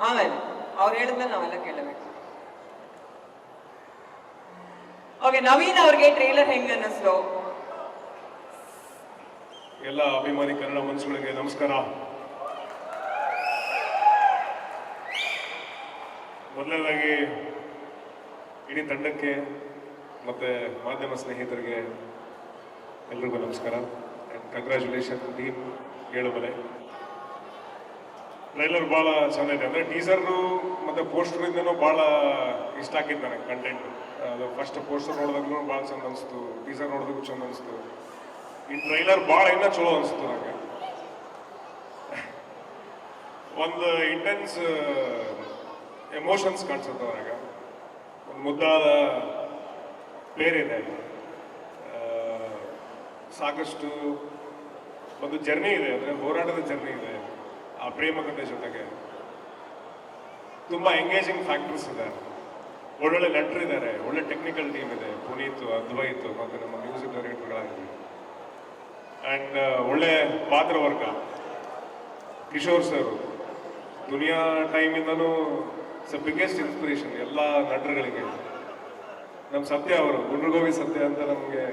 ಆಮೇಲೆ ಅವ್ರು ಹೇಳಿದ್ಮೇಲೆ ನಾವೆಲ್ಲ ಕೇಳಬೇಕು. ಓಕೆ, ನವೀನ್ ಅವ್ರಿಗೆ ಟ್ರೈಲರ್ ಹೆಂಗ್ ಅನ್ನಿಸ್ತು? ಎಲ್ಲ ಅಭಿಮಾನಿ ಕನ್ನಡ ಮನಸ್ಸುಗಳಿಗೆ ನಮಸ್ಕಾರ. ಮೊದಲನೇದಾಗಿ ಇಡೀ ತಂಡಕ್ಕೆ ಮತ್ತೆ ಮಾಧ್ಯಮ ಸ್ನೇಹಿತರಿಗೆ ಎಲ್ರಿಗೂ ನಮಸ್ಕಾರ. And congratulation team Elumale trailer ಭಾಳ ಚೆನ್ನಾಗಿದೆ. ಅಂದರೆ ಟೀಸರ್ನು ಮತ್ತು ಪೋಸ್ಟರಿಂದನೂ ಭಾಳ ಇಷ್ಟ ಆಗಿದ್ದು ನನಗೆ ಕಂಟೆಂಟ್ ಅದು ಫಸ್ಟ್ ಪೋಸ್ಟರ್ ನೋಡಿದಾಗ್ಲೂ ಭಾಳ ಚಂದ ಅನಿಸ್ತು. ಟೀಸರ್ ನೋಡಿದಾಗೂ ಚಂದ ಅನಿಸ್ತು. ಈ ಟ್ರೈಲರ್ ಭಾಳ ಇನ್ನೂ ಚಲೋ ಅನಿಸ್ತು ನನಗೆ ಒಂದು ಇಂಟೆನ್ಸ್ ಎಮೋಷನ್ಸ್ ಕಾಣಿಸುತ್ತೆ ನನಗೆ ಒಂದು ಮುದ್ದಾದ ಬೇರಿದೆ ಆ, ಸಾಕಷ್ಟು ಒಂದು ಜರ್ನಿ ಇದೆ. ಅಂದರೆ ಹೋರಾಟದ ಜರ್ನಿ ಇದೆ. ಆ ಪ್ರೇಮ ಕಥೆ ಜೊತೆಗೆ ತುಂಬ ಎಂಗೇಜಿಂಗ್ ಫ್ಯಾಕ್ಟರ್ಸ್ ಇದೆ. ಒಳ್ಳೊಳ್ಳೆ ನಟರಿದ್ದಾರೆ ಒಳ್ಳೆ ಟೆಕ್ನಿಕಲ್ ಟೀಮ್ ಇದೆ, ಪುನೀತ್, ಅದ್ವೈತ್, ಮತ್ತು ನಮ್ಮ ಮ್ಯೂಸಿಕ್ ಡೈರೆಕ್ಟರ್ಗಳಾಗಿದ್ದೀವಿ ಆ್ಯಂಡ್ ಒಳ್ಳೆ ಪಾತ್ರವರ್ಗ ಕಿಶೋರ್ ಸರ್, ದುನಿಯಾ ಟೈಮಿಂದನೂ ಸ ಬಿಗ್ಗೆಸ್ಟ್ ಇನ್ಸ್ಪಿರೇಷನ್ ಎಲ್ಲ ನಟರುಗಳಿಗೆ. ನಮ್ಮ ಸತ್ಯ ಅವರು, ಗುಂಡ್ರಗೋವಿ ಸತ್ಯ ಅಂತ ನಮಗೆ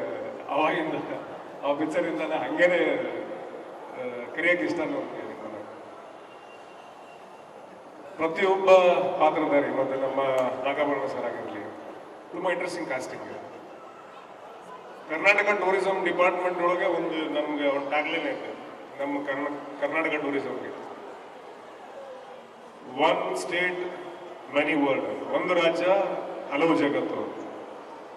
ಅವಾಗಿಂದ, ಆ ಪಿಕ್ಚರಿಂದಾನೆ ಹಂಗೇನೆ ಕರೆಯೋಕೆ ಇಷ್ಟ ನಮಗೆ ನಿಮ್ಮನ್ನ. ಪ್ರತಿಯೊಬ್ಬ ಪಾತ್ರಧಾರಿ, ಮತ್ತೆ ನಮ್ಮ ನಾಗಾಭರಣ ಸರ್ ಆಗಿರಲಿ, ತುಂಬ interesting casting Karnataka tourism department ಒಳಗೆ ಒಂದು ನಮ್ಗೆ ಒಂದು ಟ್ಯಾಗ್ಲೈನ್ ಐತೆ, ನಮ್ಮ ಕರ್ನಾ, ಕರ್ನಾಟಕ ಟೂರಿಸಂಗೆ ಒನ್ ಸ್ಟೇಟ್ ಮೆನಿ ವರ್ಲ್ಡ್ ಒಂದು ರಾಜ್ಯ, ಹಲವು ಜಗತ್ತು.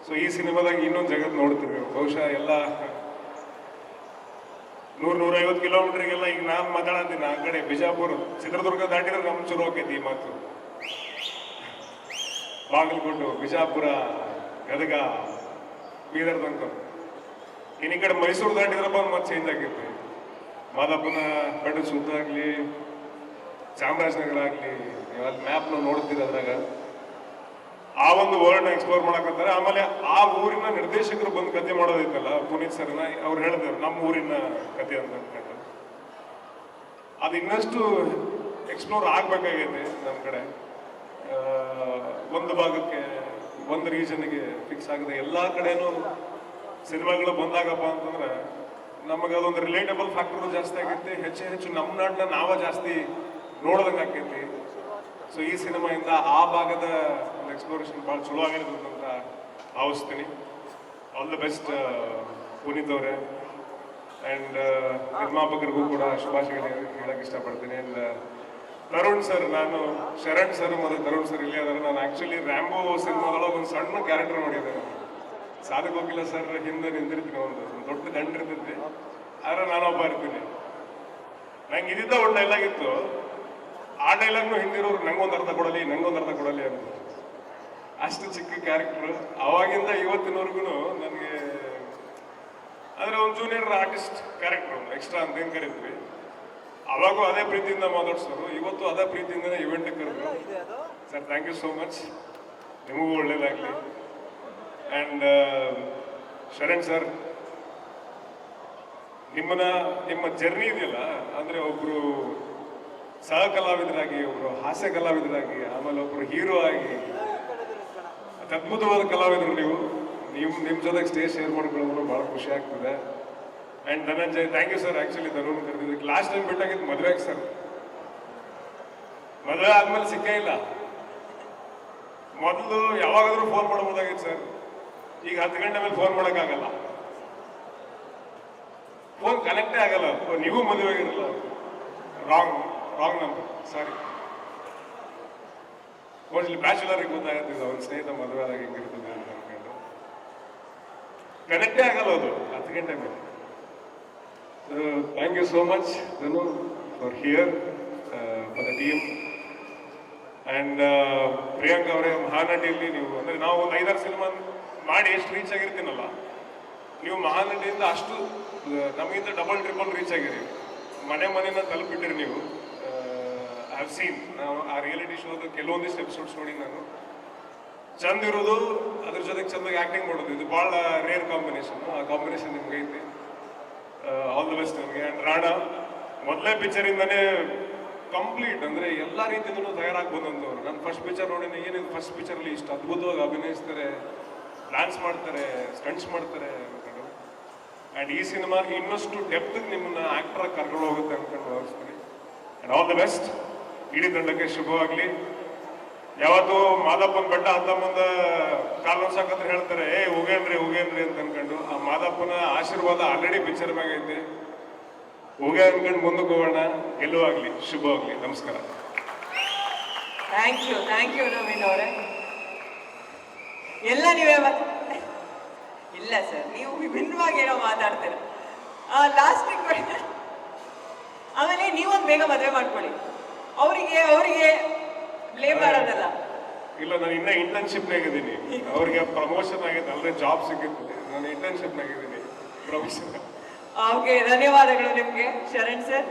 ಸೊ ಈ ಸಿನಿಮಾದಾಗ ಇನ್ನೊಂದು ಜಗತ್ತು ನೋಡ್ತೀವಿ. ಬಹುಶಃ ಎಲ್ಲ ನೂರ್ ನೂರೈವತ್ತು ಕಿಲೋಮೀಟರ್ಗೆಲ್ಲ ಈಗ ನಾನು ಮಾತಾಡತ್ತೀನಿ ಆ ಕಡೆ ಬಿಜಾಪುರ, ಚಿತ್ರದುರ್ಗ ದಾಟಿದ್ರೆ ನಮ್ ಶುರು ಈ ಮಾತು. ಬಾಗಲಕೋಟು, ಬಿಜಾಪುರ, ಗದಗ, ಬೀದರ್ ತನಕ. ಇನ್ನು ಕಡೆ ಮೈಸೂರು ದಾಟಿದ್ರಪ್ಪ ಮತ್ತೆ ಚೇಂಜ್ ಆಗಿರ್ತೀವಿ ಮಾದಪ್ಪನ ಕಡು ಸುದ್ದಾಗ್ಲಿ ಚಾಮರಾಜನಗರ ಆಗಲಿ, ನೀವು ಮ್ಯಾಪ್ ನಾವು ನೋಡ್ತೀರ ಅದ್ರಾಗ. ಆ ಒಂದು ವರ್ಲ್ಡ್ ಎಕ್ಸ್ಪ್ಲೋರ್ ಮಾಡಕತ್ತಾರೆ. ಆಮೇಲೆ ಆ ಊರಿನ ನಿರ್ದೇಶಕರು ಬಂದು ಕತೆ ಮಾಡೋದೈತಲ್ಲ ಪುನೀತ್ ಸರ್ನ, ಅವ್ರು ಹೇಳಿದ್ರು ನಮ್ಮ ಊರಿನ ಕತೆ ಅಂತ ಅದು ಇನ್ನಷ್ಟು ಎಕ್ಸ್ಪ್ಲೋರ್ ಆಗ್ಬೇಕಾಗೈತೆ ನಮ್ಮ ಕಡೆ. ಒಂದು ಭಾಗಕ್ಕೆ, ಒಂದು ರೀಜನ್ಗೆ ಫಿಕ್ಸ್ ಆಗಿದೆ. ಎಲ್ಲ ಕಡೆನೂ ಸಿನಿಮಾಗಳು ಬಂದಾಗಪ್ಪ ಅಂತಂದ್ರೆ, ನಮಗೆ ಅದೊಂದು ರಿಲೇಟಬಲ್ ಫ್ಯಾಕ್ಟರ್ ಜಾಸ್ತಿ ಆಗೈತಿ. ಹೆಚ್ಚು ಹೆಚ್ಚು ನಮ್ಮ ನಾಡನ್ನ ನಾವ ಜಾಸ್ತಿ ನೋಡ್ದಂಗೆ ಆಕೈತಿ. ಸೊ ಈ ಸಿನಿಮಾಯಿಂದ ಆ ಭಾಗದ ಎಕ್ಸ್ಪ್ಲೋರೇಷನ್ ಭಾಳ ಚಲೋ ಆಗಿದೆ ಅಂತ ಭಾವಿಸ್ತೀನಿ. ಆಲ್ ದ ಬೆಸ್ಟ್ ಪುನೀತ್ ಅವರೇ. ಆ್ಯಂಡ್ ನಿರ್ಮಾಪಕರಿಗೂ ಕೂಡ ಶುಭಾಶಯಗಳು ಹೇಳಕ್ಕೆ ಇಷ್ಟಪಡ್ತೀನಿ. ಆ್ಯಂಡ್ ತರುಣ್ ಸರ್ ನಾನು ಶರಣ್ ಸರ್ ಮತ್ತು ತರುಣ್ ಸರ್ ಇಲ್ಲಿ ಆದರೆ ನಾನು ಆ್ಯಕ್ಚುಲಿ ರ್ಯಾಂಬೋ ಸಿನಿಮಾದೊಳಗೆ ಒಂದು ಸಣ್ಣ ಕ್ಯಾರೆಕ್ಟರ್ ಮಾಡಿದ್ದೆ ಸಾಧಕ ಹೋಗಿಲ್ಲ ಸರ್ ಹಿಂದೆ ನಿಂತಿರ್ತೀನಿ ಒಂದು ದೊಡ್ಡ ದಂಡ ಇರ್ತೈತಿ ಆದ್ರೆ ನಾನೊಬ್ಬ ಇರ್ತೀನಿ. ನಂಗೆ ಇದ್ದಿದ್ದ ಒಳ್ಳೆ ಡೈಲಾಗ್ ಆ ಡೈಲಾಗ್ನು ಹಿಂದಿರೋರು ನಂಗೊಂದು ಅರ್ಥ ಕೊಡಲಿ, ನಂಗೊಂದು ಅರ್ಥ ಕೊಡಲಿ ಅಂತ. ಅಷ್ಟು ಚಿಕ್ಕ ಕ್ಯಾರೆಕ್ಟರ್. ಅವಾಗಿಂದ ಇವತ್ತಿನವರೆಗೂ ನನಗೆ ಅಂದರೆ ಒಂದು ಜೂನಿಯರ್ ಆರ್ಟಿಸ್ಟ್ ಕ್ಯಾರೆಕ್ಟರ್ ಎಕ್ಸ್ಟ್ರಾ ಅಂತ ಏನು ಕರಿದ್ವಿ ಅವಾಗೂ ಅದೇ ಪ್ರೀತಿಯಿಂದ ಮಾತಾಡ್ಸೋರು ಇವತ್ತು ಅದೇ ಪ್ರೀತಿಯಿಂದನೇ ಇವೆಂಟ್ ಕರೆದ್ರು. Sir thank you so much ನಿಮಗೂ ಒಳ್ಳೇದಾಗಲಿ. ಆ್ಯಂಡ್ ಶರಣ್ ಸರ್ ನಿಮ್ಮನ್ನ ನಿಮ್ಮ ಜರ್ನಿ ಇದೆಯಲ್ಲ ಅಂದರೆ ಒಬ್ಬರು ಸಹ ಕಲಾವಿದರಾಗಿ ಒಬ್ಬರು ಹಾಸ್ಯ ಕಲಾವಿದರಾಗಿ ಆಮೇಲೆ ಒಬ್ಬರು ಹೀರೋ ಆಗಿ ಅದ್ಭುತವಾದ ಕಲಾವಿದರು ನೀವು. ನೀವು ನಿಮ್ಮ ಜೊತೆಗೆ ಸ್ಟೇಜ್ ಶೇರ್ ಮಾಡ್ಕೊಳ್ಳೋದು ಭಾಳ ಖುಷಿ ಆಗ್ತದೆ. And Dhananjay thank you sir actually Dhanu ಕರೆದಿದ್ದಕ್ಕೆ last time ಬಿಟ್ಟಾಗಿದ್ದು ಮದುವೆಗೆ ಸರ್ ಮದುವೆ ಆದ್ಮೇಲೆ ಸಿಕ್ಕೇ ಇಲ್ಲ. ಮೊದಲು ಯಾವಾಗಾದರೂ ಫೋನ್ ಮಾಡ್ಬೋದಾಗಿತ್ತು ಸರ್ ಈಗ ಹತ್ತು ಗಂಟೆ ಮೇಲೆ ಫೋನ್ ಮಾಡೋಕ್ಕಾಗಲ್ಲ. ಫೋನ್ ಕನೆಕ್ಟೇ ಆಗಲ್ಲ. ನೀವು ಮದುವೆ ಆಗಿರಲ್ಲ. Wrong wrong number sorry mostly ಬ್ಯಾಚುಲರಿಗೆ ಗೊತ್ತಾಗುತ್ತೆ ಅವ್ನ ಸ್ನೇಹಿತ ಮದುವೆ ಆದಾಗ ಹೆಂಗಿರ್ತದೆ ಅಂತ ಅನ್ಕೊಂಡು. ಕನೆಕ್ಟೇ ಆಗಲ್ಲ ಅದು, ಹತ್ತು ಗಂಟೆ ಮೇಲೆ. Thank you so much Dhanu for here for the team and Priyank ಅವರೇ ಮಹಾನಟಿಯಲ್ಲಿ ನೀವು, ಅಂದರೆ ನಾವು ಒಂದು ಐದಾರು ಸಿನಿಮಾ ಮಾಡಿ ಎಷ್ಟು ರೀಚ್ ಆಗಿರ್ತೀನಲ್ಲ, ನೀವು ಮಹಾನಟಿಯಿಂದ ಅಷ್ಟು ನಮಗಿಂತ ಡಬಲ್ ಟ್ರಿಪಲ್ ರೀಚ್ ಆಗಿರಿ. ಮನೆ ಮನೆನ ತಲುಪಿಟ್ಟಿರಿ ನೀವು. ಐ ಸೀನ್ ನಾವು ಆ ರಿಯಾಲಿಟಿ ಶೋದು ಕೆಲವೊಂದಿಷ್ಟು ಎಪಿಸೋಡ್ಸ್ ನೋಡಿ ನಾನು. ಚಂದ ಇರೋದು, ಅದ್ರ ಜೊತೆಗೆ ಚಂದಾಗಿ ಆ್ಯಕ್ಟಿಂಗ್ ಮಾಡೋದು. ಇದು ಭಾಳ ರೇರ್ ಕಾಂಬಿನೇಷನ್ ಆ ಕಾಂಬಿನೇಷನ್ ನಿಮ್ಗೆ ಐತಿ. ಆಲ್ ದ ಬೆಸ್ಟ್ ನಿಮಗೆ. ಆ್ಯಂಡ್ ರಾಣ, ಮೊದಲೇ ಪಿಕ್ಚರಿಂದನೇ ಕಂಪ್ಲೀಟ್ ಅಂದರೆ ಎಲ್ಲ ರೀತಿಯಿಂದಲೂ ತಯಾರಾಗಿ ಬಂದಂಥವ್ರು. ನಾನು ಫಸ್ಟ್ ಪಿಕ್ಚರ್ ನೋಡಿ ಏನೇನು ಫಸ್ಟ್ ಪಿಕ್ಚರಲ್ಲಿ ಇಷ್ಟು ಅದ್ಭುತವಾಗಿ ಅಭಿನಯಿಸ್ತಾರೆ ಡ್ಯಾನ್ಸ್ ಮಾಡ್ತಾರೆ ಸ್ಟಂಟ್ಸ್ ಮಾಡ್ತಾರೆ ಅಂಡ್ ಈ ಸಿನಿಮಾಗೆ ಇನ್ನಷ್ಟು ಡೆಪ್ತ್ ನಿಮ್ಮನ್ನ ಆ್ಯಕ್ಟ್ರಾಗಿ ಕರ್ಕೊಂಡು ಹೋಗುತ್ತೆ ಅನ್ಕೊಂಡು ಭಾವಿಸ್ತೀನಿ. ಆ್ಯಂಡ್ ಆಲ್ ದ ಬೆಸ್ಟ್ ಇಡೀ ತಂಡಕ್ಕೆ ಶುಭವಾಗ್ಲಿ. ಯಾವತ್ತು ಮಾದಪ್ಪನ ಬೆಟ್ಟ ಅಂತ ಮುಂದ ಕಾಲು ಸಾಕಂತ ಹೇಳ್ತಾರೆ, ಏ ಹೋಗೇನ್ರಿ ಹೋಗೇನ್ರಿ ಅಂತ ಅನ್ಕೊಂಡು ಆ ಮಾದಪ್ಪನ ಆಶೀರ್ವಾದ ಆಲ್ರೆಡಿ ಪಿಕ್ಚರ್ ಮ್ಯಾಗ ಐತಿ. ಹೋಗ ಅನ್ಕೊಂಡು ಮುಂದಕ್ಕೆ ಹೋಗೋಣ. ಗೆಲ್ಲುವಾಗ್ಲಿ ಶುಭವಾಗ್ಲಿ ನಮಸ್ಕಾರ. Thank you thank you Naveen ಅವರೇ. ಎಲ್ಲ ನೀವೇ ಇಲ್ಲ ಸರ್ ನೀವು ವಿಭಿನ್ನವಾಗಿ ಏನೋ ಮಾತಾಡ್ತೀರ. ಲಾಸ್ಟ್ ಆಮೇಲೆ ನೀವೊಂದು ಬೇಗ ಮದುವೆ ಮಾಡ್ಕೊಳ್ಳಿ. ಅವರಿಗೆ ಅವರಿಗೆ ಬ್ಲೇಮ್ ಮಾಡೋದಲ್ಲ ಇಲ್ಲ ನಾನು ಇನ್ನ ಇಂಟರ್ನ್ಶಿಪ್ ನಾಗಿದ್ದೀನಿ ಅವ್ರಿಗೆ ಪ್ರಮೋಷನ್ ಆಗಿದೆ ಅಲ್ಲದೆ ಜಾಬ್ ಸಿಗುತ್ತೆ ನಾನು ಇಂಟರ್ನ್ಶಿಪ್ ನಾಗಿದ್ದೀನಿ ಪ್ರಮೋಷನ್ ಓಕೆ ಧನ್ಯವಾದಗಳು ನಿಮಗೆ. ಶರಣ್ ಸರ್.